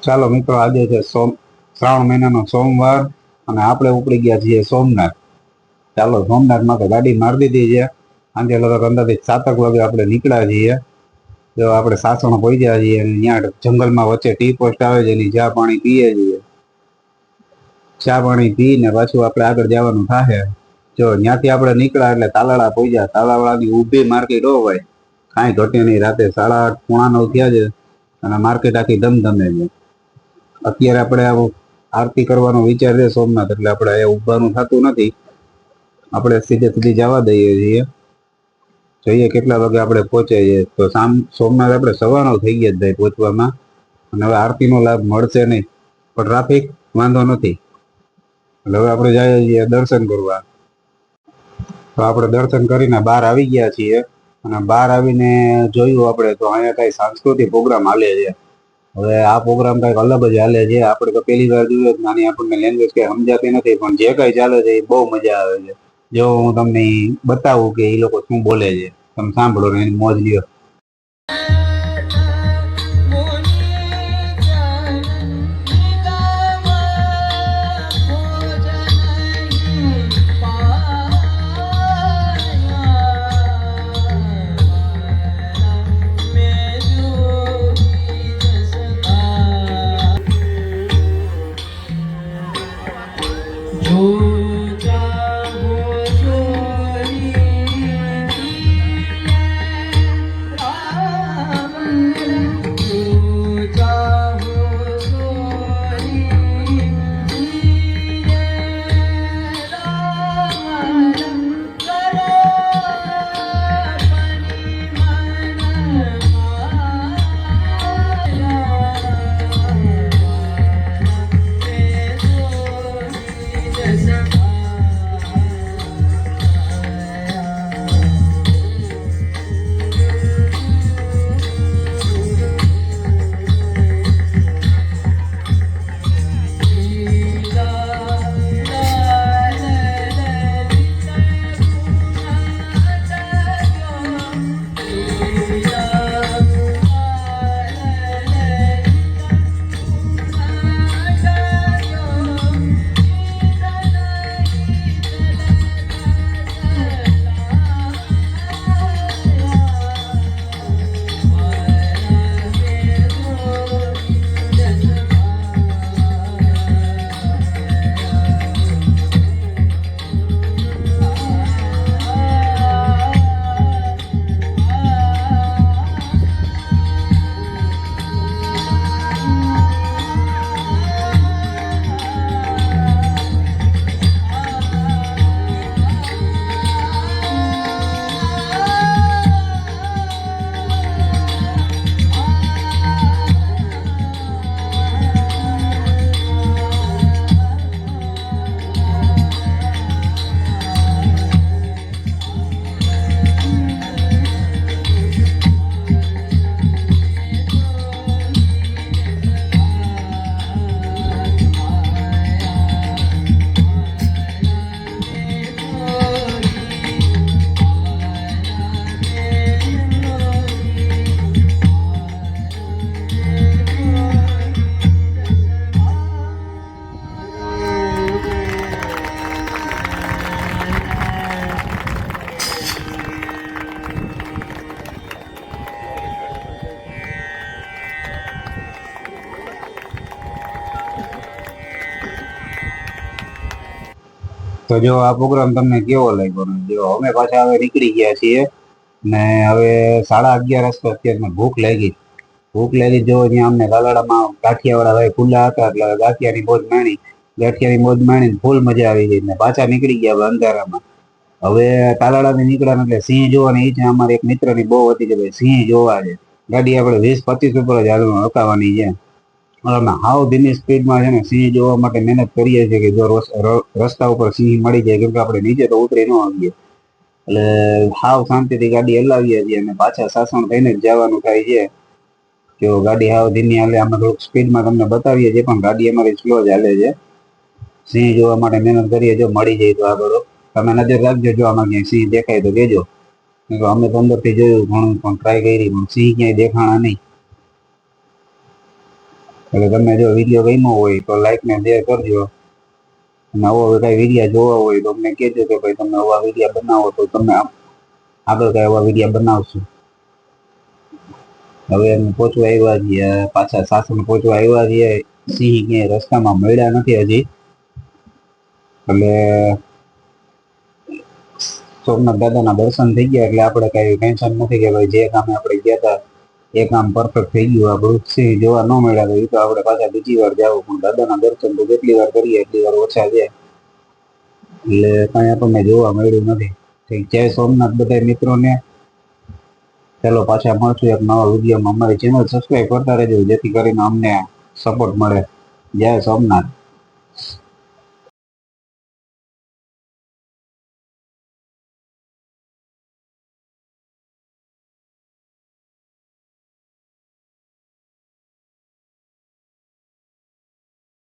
ચાલો મિત્રો, આજે છે સોમ, શ્રાવણ મહિનાનો સોમવાર અને આપણે ઉપડી ગયા છીએ સોમનાથ. ચાલો, સોમનાથમાં તો ગાડી મારી દીધી છે. આજે લગભગ અંદાજે સાતક વાગે આપણે નીકળ્યા છીએ. જો આપણે સાસણ પહોંચ્યા છીએ અને ત્યાં જંગલમાં વચ્ચે ટી પોસ્ટ આવે છે એની ચા પાણી પીએ છીએ. ચા પાણી પીને પાછું આપણે આગળ જવાનું થાય જો ત્યાંથી આપણે નીકળ્યા એટલે તાલાળા પહોંચ્યા. તાલાવાળાની ઊભી માર્કેટ હોય. કાંઈ ઘટે નહીં. રાતે સાડા આઠ, પોણા નવ થયા છે અને માર્કેટ આખી ધમધમે છે. અત્યારે આપણે આરતી કરવાનો વિચાર છે સોમનાથ, એટલે આપણે અહીંયા ઉભાનું થતું નથી. આપણે સીધે સીધી જવા દઈએ છીએ. જોઈએ કેટલા વાગે આપણે પહોંચે તો સામ, સોમનાથ આપણે સવારનો થઈ ગયા જ ભાઈ પહોંચવામાં. અને હવે આરતીનો લાભ મળશે નહીં. પણ ટ્રાફિક વાંધો નથી. એટલે હવે આપણે જઈએ છીએ દર્શન કરવા. તો આપણે દર્શન કરીને બહાર આવી ગયા છીએ. અને બહાર આવીને જોયું આપણે તો અહીંયા કઈ સાંસ્કૃતિક પ્રોગ્રામ હાલે છે. હવે આ પ્રોગ્રામ કંઈક અલગ જ હાલે છે. આપણે તો પહેલી વાર જોયું નાની આપણને લેંગ્વેજ કઈ સમજાતી નથી, પણ જે કઈ ચાલે છે એ બહુ મજા આવે છે. જો હું તમને બતાવું કે એ લોકો શું બોલે છે. તમે સાંભળો ને એની મોજ લ્યો. It's not તો જો આ પ્રોગ્રામ તમને કેવો લાગ્યો જો અમે પાછા હવે નીકળી ગયા છીએ ને હવે સાડા અગિયાર વાગે અત્યારમાં ભૂખ લાગી. ભૂખ લાગી જો અહીંયા અમને ગાલાડામાં ગાંઠિયાવાળા ભાઈ ખુલ્લા હતા એટલે ગાંઠિયાની મોજ માણી, ગાંઠિયાની મોજ માણીને ફૂલ મજા આવી ગઈ ને પાછા નીકળી ગયા અંધારામાં. હવે તાલાડાથી નીકળ્યા એટલે સિંહ જોવાની ઈચ્છા અમારે એક મિત્રની બહુ હતી કે ભાઈ સિંહ જોવા છે ગાડી આપણે વીસ પચીસ ઉપર જ હાલમાં રોકાવાની છે. અમે હાવ ધીમી સ્પીડમાં છે ને સિંહ જોવા માટે મહેનત કરીએ છીએ કે જો રસ- રસ્તા ઉપર સિંહ મળી જાય, કેમ કે આપણે નીચે તો ઉતરી ન આવીએ. એટલે હાવ શાંતિથી ગાડી હલાવીએ છીએ અને પાછા સાસણ થઈને જ જવાનું થાય છે. જો ગાડી હાવ ધીમી હાલે, અમે થોડુંક સ્પીડમાં તમને બતાવીએ છીએ, પણ ગાડી અમારી સ્લો જ હાલે છે. સિંહ જોવા માટે મહેનત કરીએ, જો મળી જાય તો આગળ. તમે નજર રાખજો, જો આમાં ક્યાંય સિંહ દેખાય તો કહેજો. અમે તો અંદરથી જોયું, ઘણું પણ ટ્રાય કરી, પણ સિંહ ક્યાંય દેખાણા નહીં. એટલે તમને જો વીડિયો ગમ્યો હોય તો લાઈક ને શેર કરજો. અને આવો કઈ વિડીયા જોવા હોય તો અમને કહેજો કે ભાઈ તમે આવા વિડીયા બનાવો તો તમે આગળ કઈ આવા વિડીયા બનાવશું. હવે અમે પહોંચવા આવ્યા છીએ, પાછા સાસણ પહોંચવા આવ્યા છીએ. સિંહ ક્યાંય રસ્તામાં મળ્યા નથી હજી. એટલે સોમનાથ દાદાના દર્શન થઈ ગયા, એટલે આપણે કઈ ટેન્શન નથી કે ભાઈ જે કામે આપણે ગયા હતા એ કામ પરફેક્ટ થઈ ગયું આ વૃક્ષ જોવા ન મળ્યા તો એ તો આપણે પાછા બીજી વાર જાવ પણ દાદાના દર્શન તો જેટલી વાર કરીએ, એટલી વાર ઓછા છે એટલે કઈ આપણને જોવા મળ્યું નથી. ઠીક, જય સોમનાથ બધા મિત્રોને. ચાલો પાછા મળશું એક નવા વિડીયોમાં. અમારી ચેનલ સબસ્ક્રાઈબ કરતા રહેજો, જેથી કરીને અમને સપોર્ટ મળે. જય સોમનાથ.